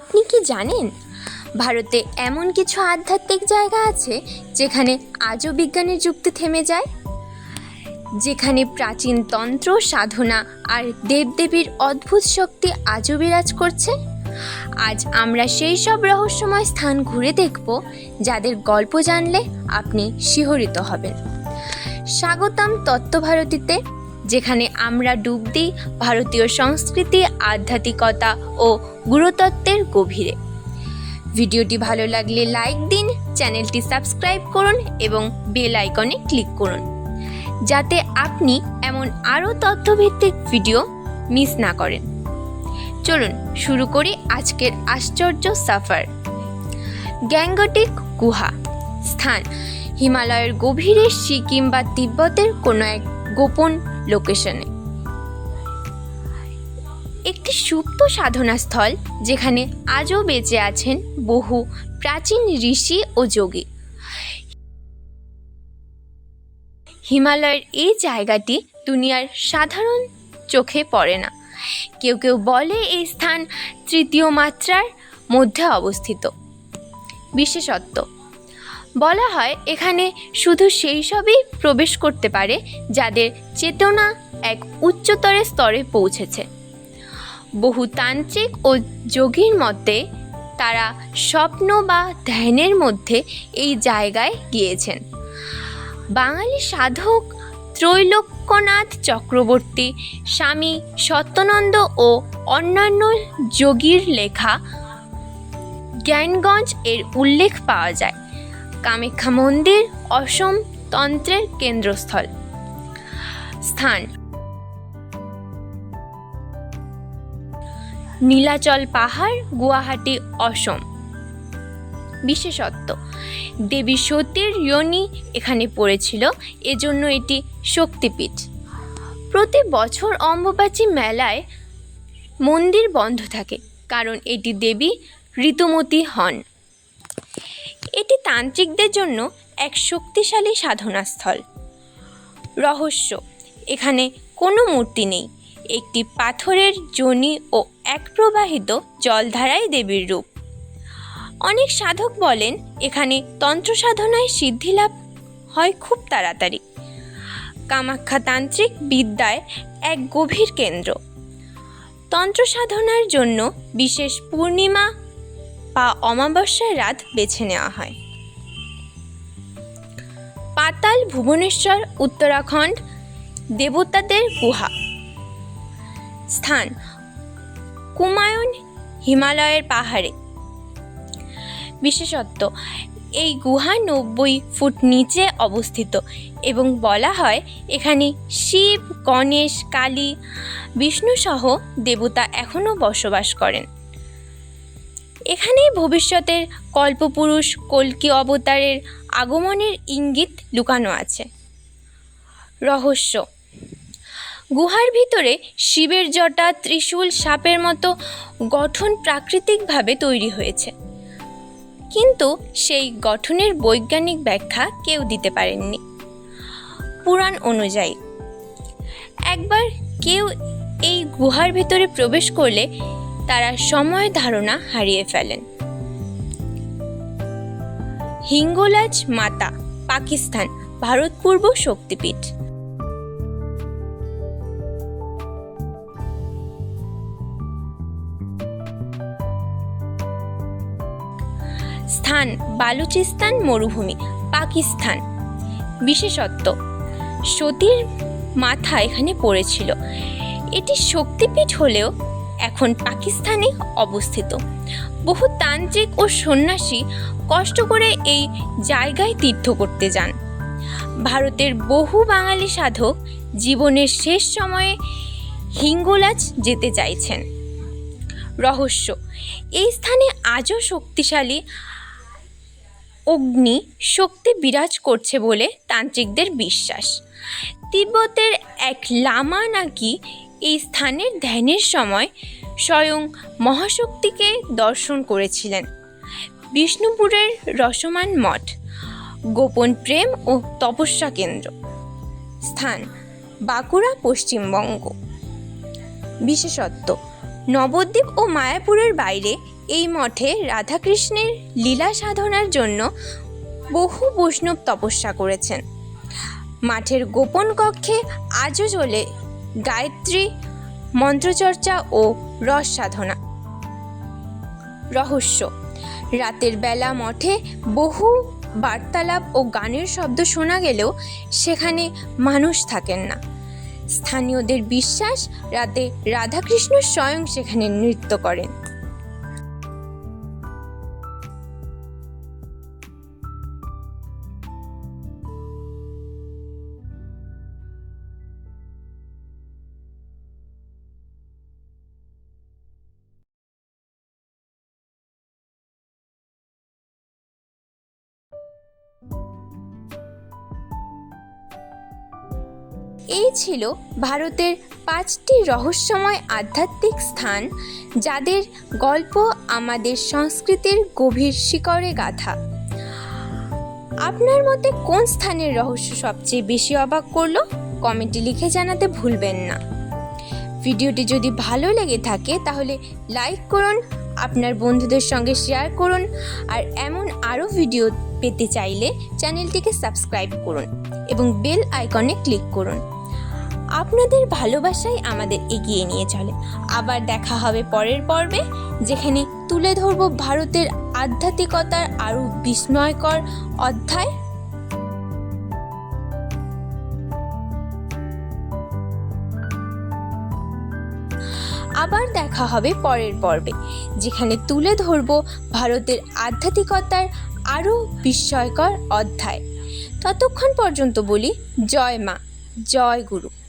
আপনি কি জানেন? ভারতে এমন কিছু আধ্যাত্মিক জায়গা আছে যেখানে আজও বিজ্ঞানের যুক্তি থেমে যায়? যেখানে প্রাচীন তন্ত্র, সাধনা আর দেবদেবীর অদ্ভুত শক্তি আজও বিরাজ করছে? আজ আমরা সেই সব রহস্যময় স্থান ঘুরে দেখব, যাদের গল্প জানলে আপনি শিহরিত হবেন। স্বাগতম তত্ত্বভারতীতে, যেখানে আমরা ডুব দিই ভারতীয় সংস্কৃতি, আধ্যাত্মিকতা ও গুরুতত্ত্বের গভীরে। ভিডিওটি ভালো লাগলে লাইক দিন, চ্যানেলটি সাবস্ক্রাইব করুন এবং বেল আইকনে ক্লিক করুন। যাতে আপনি এমন আরও তথ্যভিত্তিক ভিডিও মিস না করেন। চলুন শুরু করি আজকের আশ্চর্য সাফার। গ্যাঙ্গটিক গুহা স্থান হিমালয়ের গভীরে সিকিম বা তিব্বতের কোনো এক গোপন লোকেশনে একটি সুপ্ত সাধনাস্থল যেখানে আজও বেঁচে আছেন বহু প্রাচীন ঋষি ও যোগী। হিমালয়ের এই জায়গাটি দুনিয়ার সাধারণ চোখে পড়ে না। কেউ কেউ বলে এই স্থান তৃতীয় মাত্রার মধ্যে অবস্থিত। বিশেষত্ব, বলা হয় এখানে শুধু সেই সবই প্রবেশ করতে পারে যাদের চেতনা এক উচ্চতর স্তরে পৌঁছেছে। বহু তান্ত্রিক ও যোগীর মতে তারা স্বপ্ন বা ধ্যানের মধ্যে এই জায়গায় গিয়েছেন। বাঙালি সাধক ত্রৈলোক্যনাথ চক্রবর্তী, স্বামী সত্যনন্দ ও অন্যান্য যোগীর লেখা জ্ঞানগঞ্জ এর উল্লেখ পাওয়া যায়। কামাখ্যা মন্দির অসম তন্ত্রের কেন্দ্রস্থল। স্থান নীলাচল পাহাড়, গুয়াহাটি, অসম। বিশেষত্ব, দেবী সতীর ইয়নি এখানে পড়েছিল, এজন্য এটি শক্তিপীঠ। প্রতি বছর অম্বুবাচী মেলায় মন্দির বন্ধ থাকে, কারণ এটি দেবী ঋতুমতী হন। এটি তান্ত্রিকদের জন্য এক শক্তিশালী সাধনাস্থল। রহস্য, এখানে কোনো মূর্তি নেই, একটি পাথরের জনি ও এক প্রবাহিত জলধারাই দেবীর রূপ। অনেক সাধক বলেন, এখানে তন্ত্র সাধনায় সিদ্ধিলাভ হয় খুব তাড়াতাড়ি। কামাখ্যা তান্ত্রিক বিদ্যায় এক গভীর কেন্দ্র। তন্ত্র সাধনার জন্য বিশেষ পূর্ণিমা বা অমাবস্যার রাত বেছে নেওয়া হয়। পাতাল, ভুবনেশ্বর, উত্তরাখণ্ড, দেবতাদের গুহা। স্থান কুমায়ুন হিমালয়ের পাহাড়ে। বিশেষত্ব, এই গুহা নব্বই ফুট নিচে অবস্থিত এবং বলা হয় এখানে শিব, গণেশ, কালী বিষ্ণুসহ দেবতা এখনও বসবাস করেন। এখানেই ভবিষ্যতের কল্পপুরুষ কল্কি অবতারের আগমনের ইঙ্গিত লুকানো আছে। রহস্য গুহার ভিতরে শিবের জটা, ত্রিশূল, সাপের মতো গঠন প্রাকৃতিকভাবে তৈরি হয়েছে। কিন্তু সেই গঠনের বৈজ্ঞানিক ব্যাখ্যা কেউ দিতে পারেননি। পুরাণ অনুযায়ী, একবার কেউ এই গুহার ভিতরে প্রবেশ করলে তারা সময় ধারণা হারিয়ে ফেলেন। হিঙ্গোলাজ মাতা, পাকিস্তান, ভারত পূর্ব শক্তিপীঠ। স্থান বালুচিস্তান মরুভূমি, পাকিস্তান। বিশেষত্ব, সতীর মাথা এখানে পড়েছিল। এটি শক্তিপীঠ হলেও এখন পাকিস্তানে অবস্থিত। বহু তান্ত্রিক ও সন্ন্যাসী কষ্ট করে এই জায়গায় তীর্থ করতে যান। ভারতের বহু বাঙালি সাধক জীবনের শেষ সময়ে হিঙ্গোলাজ যেতে চাইছেন। রহস্য, এই স্থানে আজও শক্তিশালী অগ্নি শক্তি বিরাজ করছে বলে তান্ত্রিকদের বিশ্বাস। তিব্বতের এক লামা নাকি এই স্থানের ধ্যানের সময় স্বয়ং মহাশক্তিকে দর্শন করেছিলেন। বিষ্ণুপুরের রসমান মঠ, গোপন প্রেম ও তপস্যা কেন্দ্র। স্থান, বাঁকুড়া, পশ্চিমবঙ্গ। বিশেষত্ব, নবদ্বীপ ও মায়াপুরের বাইরে এই মঠে রাধাকৃষ্ণের লীলা সাধনার জন্য বহু বৈষ্ণব তপস্যা করেছেন। মাঠের গোপন কক্ষে আজও চলে গায়ত্রী, মন্ত্রচর্চা ও রস সাধনা। রহস্য। রাতের বেলা মঠে বহু বার্তালাপ ও গানের শব্দ শোনা গেলেও সেখানে মানুষ থাকেন না। স্থানীয়দের বিশ্বাস, রাতে রাধাকৃষ্ণ স্বয়ং সেখানে নৃত্য করেন। এই ছিল ভারতের পাঁচটি রহস্যময় আধ্যাত্মিক স্থান, যাদের গল্প আমাদের সংস্কৃতির গভীর শিকড়ে গাথা। আপনার মতে কোন স্থানের রহস্য সবচেয়ে বেশি অবাক করল? কমেন্টে লিখে জানাতে ভুলবেন না। ভিডিওটি যদি ভালো লেগে থাকে, তাহলে লাইক করুন, আপনার বন্ধুদের সঙ্গে শেয়ার করুন, আর এমন আরও ভিডিও পেতে চাইলে চ্যানেলটিকে সাবস্ক্রাইব করুন এবং বেল আইকনে ক্লিক করুন। আপনাদের ভালোবাসাই আমাদের এগিয়ে নিয়ে চলে। আবার দেখা হবে পরের পর্বে, যেখানে তুলে ধরব ভারতের আধ্যাত্মিকতার আরও বিস্ময়কর অধ্যায়। আবার দেখা হবে পরের পর্বে, যেখানে তুলে ধরব ভারতের আধ্যাত্মিকতার আরও বিস্ময়কর অধ্যায়। ততক্ষণ পর্যন্ত বলি, জয় মা, জয় গুরু।